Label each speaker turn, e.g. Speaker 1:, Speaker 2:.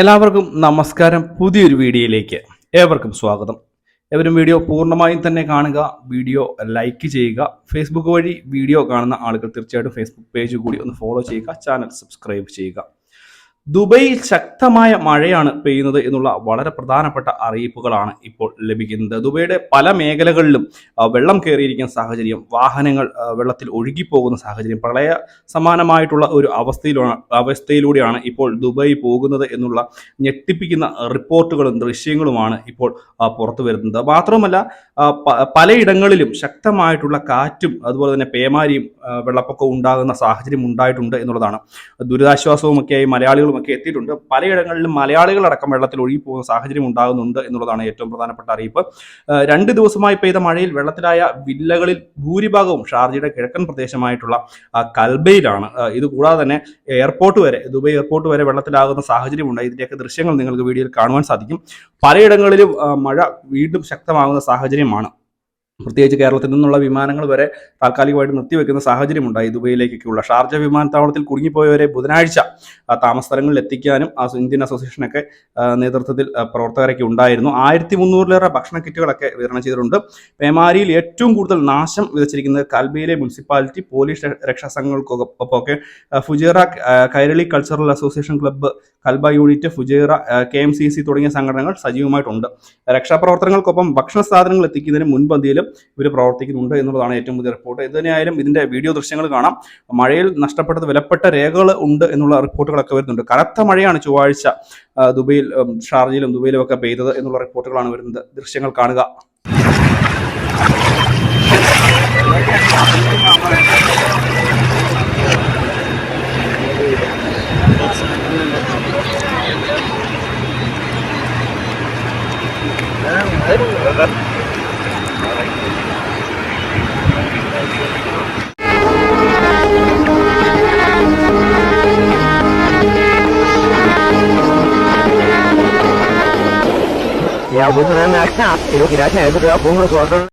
Speaker 1: എല്ലാവർക്കും നമസ്കാരം. പുതിയൊരു വീഡിയോയിലേക്ക് ഏവർക്കും സ്വാഗതം. എവരും വീഡിയോ പൂർണമായും തന്നെ കാണുക വീഡിയോ ലൈക്ക് ചെയ്യുക. ഫേസ്ബുക്ക് വഴി വീഡിയോ കാണുന്ന ആളുകൾ തീർച്ചയായിട്ടും ഫേസ്ബുക്ക് പേജ് കൂടി ഒന്ന് ഫോളോ ചെയ്യുക ചാനൽ സബ്സ്ക്രൈബ് ചെയ്യുക. ദുബൈയിൽ ശക്തമായ മഴയാണ് പെയ്യുന്നത് എന്നുള്ള വളരെ പ്രധാനപ്പെട്ട അറിയിപ്പുകളാണ് ഇപ്പോൾ ലഭിക്കുന്നത്. ദുബൈയുടെ പല മേഖലകളിലും വെള്ളം കയറിയിരിക്കുന്ന സാഹചര്യം വാഹനങ്ങൾ വെള്ളത്തിൽ ഒഴുകിപ്പോകുന്ന സാഹചര്യം പ്രളയ സമാനമായിട്ടുള്ള ഒരു അവസ്ഥയിലാണ് അവസ്ഥയിലൂടെയാണ് ഇപ്പോൾ ദുബായ് പോകുന്നത് എന്നുള്ള ഞെട്ടിപ്പിക്കുന്ന റിപ്പോർട്ടുകളും ദൃശ്യങ്ങളുമാണ് ഇപ്പോൾ പുറത്തു വരുന്നത്. മാത്രമല്ല പലയിടങ്ങളിലും ശക്തമായിട്ടുള്ള കാറ്റും അതുപോലെ തന്നെ പേമാരിയും വെള്ളപ്പൊക്കവും ഉണ്ടാകുന്ന സാഹചര്യം ഉണ്ടായിട്ടുണ്ട് എന്നുള്ളതാണ്. ദുരിതാശ്വാസവുമൊക്കെയായി മലയാളികളുമൊക്കെ എത്തിയിട്ടുണ്ട്. പലയിടങ്ങളിലും മലയാളികളടക്കം വെള്ളത്തിൽ ഒഴുകി പോകുന്ന സാഹചര്യം ഉണ്ടാകുന്നുണ്ട് എന്നുള്ളതാണ് ഏറ്റവും പ്രധാനപ്പെട്ട അറിയിപ്പ്. രണ്ട് ദിവസമായി പെയ്ത മഴയിൽ വെള്ളത്തിലായ വില്ലകളിൽ ഭൂരിഭാഗവും ഷാർജയുടെ കിഴക്കൻ പ്രദേശമായിട്ടുള്ള കൽബയിലാണ്. ഇതുകൂടാതെ കൂടാതെ തന്നെ എയർപോർട്ട് വരെ ദുബൈ എയർപോർട്ട് വരെ വെള്ളത്തിലാകുന്ന സാഹചര്യമുണ്ട് ഇതിന്റെയൊക്കെ ദൃശ്യങ്ങൾ നിങ്ങൾക്ക് വീഡിയോയിൽ കാണുവാൻ സാധിക്കും. പലയിടങ്ങളിലും മഴ വീണ്ടും ശക്തമാകുന്ന സാഹചര്യമാണ്. പ്രത്യേകിച്ച് കേരളത്തിൽ നിന്നുള്ള വിമാനങ്ങൾ വരെ താൽക്കാലികമായിട്ട് നിർത്തിവെക്കുന്ന സാഹചര്യമുണ്ടായി. ദുബൈയിലേക്കൊക്കെയുള്ള ഷാർജ വിമാനത്താവളത്തിൽ കുടുങ്ങിപ്പോയവരെ ബുധനാഴ്ച ആ, താമസ എത്തിക്കാനും ഇന്ത്യൻ അസോസിയേഷനൊക്കെ നേതൃത്വത്തിൽ പ്രവർത്തകരൊക്കെ ഉണ്ടായിരുന്നു. ആയിരത്തി മുന്നൂറിലേറെ ഭക്ഷണ കിറ്റുകളൊക്കെ വിതരണം ചെയ്തിട്ടുണ്ട്. പേമാരിയിൽ ഏറ്റവും കൂടുതൽ നാശം വിതച്ചിരിക്കുന്നത് കൽബയിലെ മുനിസിപ്പാലിറ്റി പോലീസ് രക്ഷാ രക്ഷാസംഘങ്ങൾക്കൊപ്പമൊക്കെ Fujairah Kairali cultural association club Kalba unit Fujairah K M C C തുടങ്ങിയ സംഘടനകൾ സജീവമായിട്ടുണ്ട്. രക്ഷാപ്രവർത്തനങ്ങൾക്കൊപ്പം ഭക്ഷണ സാധനങ്ങൾ എത്തിക്കുന്നതിന് മുൻപന്തിയിലും ഇവർ പ്രവർത്തിക്കുന്നുണ്ട് എന്നുള്ളതാണ് ഏറ്റവും പുതിയ റിപ്പോർട്ട്. ഇത് തന്നെയായാലും ഇതിന്റെ വീഡിയോ ദൃശ്യങ്ങൾ കാണാം. മഴയിൽ നഷ്ടപ്പെട്ടത് വിലപ്പെട്ട രേഖകൾ ഉണ്ട് എന്നുള്ള റിപ്പോർട്ടുകളൊക്കെ വരുന്നുണ്ട്. കനത്ത മഴയാണ് ചൊവ്വാഴ്ച ദുബൈയിൽ ഷാർജയിലും ദുബൈയിലും ഒക്കെ പെയ്തത് എന്നുള്ള റിപ്പോർട്ടുകളാണ് വരുന്നത്. ദൃശ്യങ്ങൾ കാണുക.
Speaker 2: 要不 Ya bunun ne akşam? Yok ilaç ne? Bu da bunu sordu.